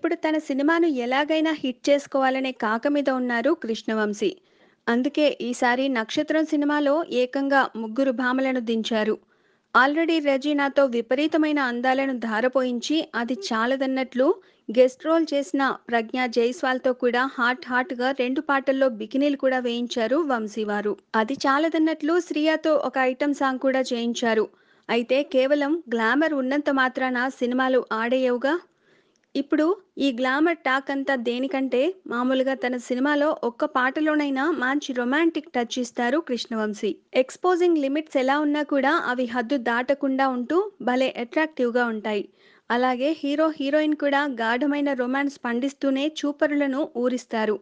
ఇప్పుడు తన సినిమాను ఎలాగైనా హిట్ చేసుకోవాలనే కాక మీద ఉన్నారు కృష్ణవంశీ. అందుకే ఈసారి నక్షత్రం సినిమాలో ఏకంగా ముగ్గురు భామలను దించారు. ఆల్రెడీ రెజీనాతో విపరీతమైన అందాలను ధారపోయించి అది చాలదన్నట్లు గెస్ట్ రోల్ చేసిన ప్రజ్ఞ జైస్వాల్తో కూడా హాట్ హాట్గా రెండు పాటల్లో బికినీలు కూడా వేయించారు వంశీవారు. అది చాలదన్నట్లు శ్రియాతో ఒక ఐటమ్ సాంగ్ కూడా చేయించారు. అయితే కేవలం గ్లామర్ ఉన్నంత మాత్రాన సినిమాలు ఆడేయవుగా ఇప్పుడు ఈ గ్లామర్ టాక్ అంతా దేనికంటే మామూలుగా తన సినిమాలో ఒక్క పాటలోనైనా మంచి రొమాంటిక్ టచ్ ఇస్తారు కృష్ణవంశీ. ఎక్స్పోజింగ్ లిమిట్స్ ఎలా ఉన్నా కూడా అవి హద్దు దాటకుండా ఉంటూ భలే అట్రాక్టివ్గా ఉంటాయి. అలాగే హీరో హీరోయిన్ కూడా గాఢమైన రొమాన్స్ పండిస్తూనే చూపరులను ఊరిస్తారు.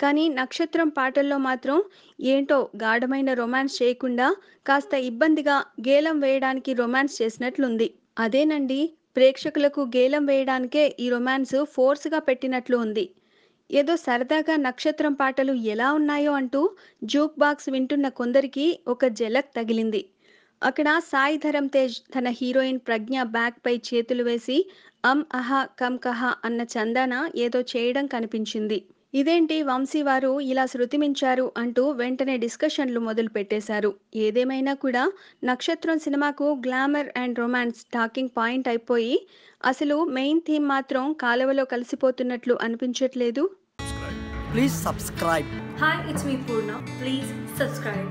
కానీ నక్షత్రం పాటల్లో మాత్రం ఏంటో గాఢమైన రొమాన్స్ చేయకుండా కాస్త ఇబ్బందిగా గేలం వేయడానికి రొమాన్స్ చేసినట్లుంది. అదేనండి? ప్రేక్షకులకు గేలం వేయడానికే ఈ రొమాన్స్ ఫోర్స్గా పెట్టినట్లు ఉంది. ఏదో సరదాగా నక్షత్రం పాటలు ఎలా ఉన్నాయో అంటూ జూక్ బాక్స్ వింటున్న కొందరికి ఒక జలక్ తగిలింది. అక్కడ సాయి ధరం తేజ్ తన హీరోయిన్ ప్రజ్ఞ బ్యాక్ పై చేతులు వేసి అమ్ అహా కమ్ కహా అన్న చందాన ఏదో చేయడం కనిపించింది. ఇదేంటి వంశీ వారు ఇలా శృతిమించారు అంటూ వెంటనే డిస్కషన్లు మొదలు పెట్టేశారు ఏదేమైనా కూడా నక్షత్రం సినిమాకు glamour and romance talking point అయిపోయి అసలు మెయిన్ థీమ్ మాత్రం కాలువలో కలిసిపోతున్నట్లు అనిపించట్లేదు Please subscribe. Hi, it's me Purna. Please subscribe.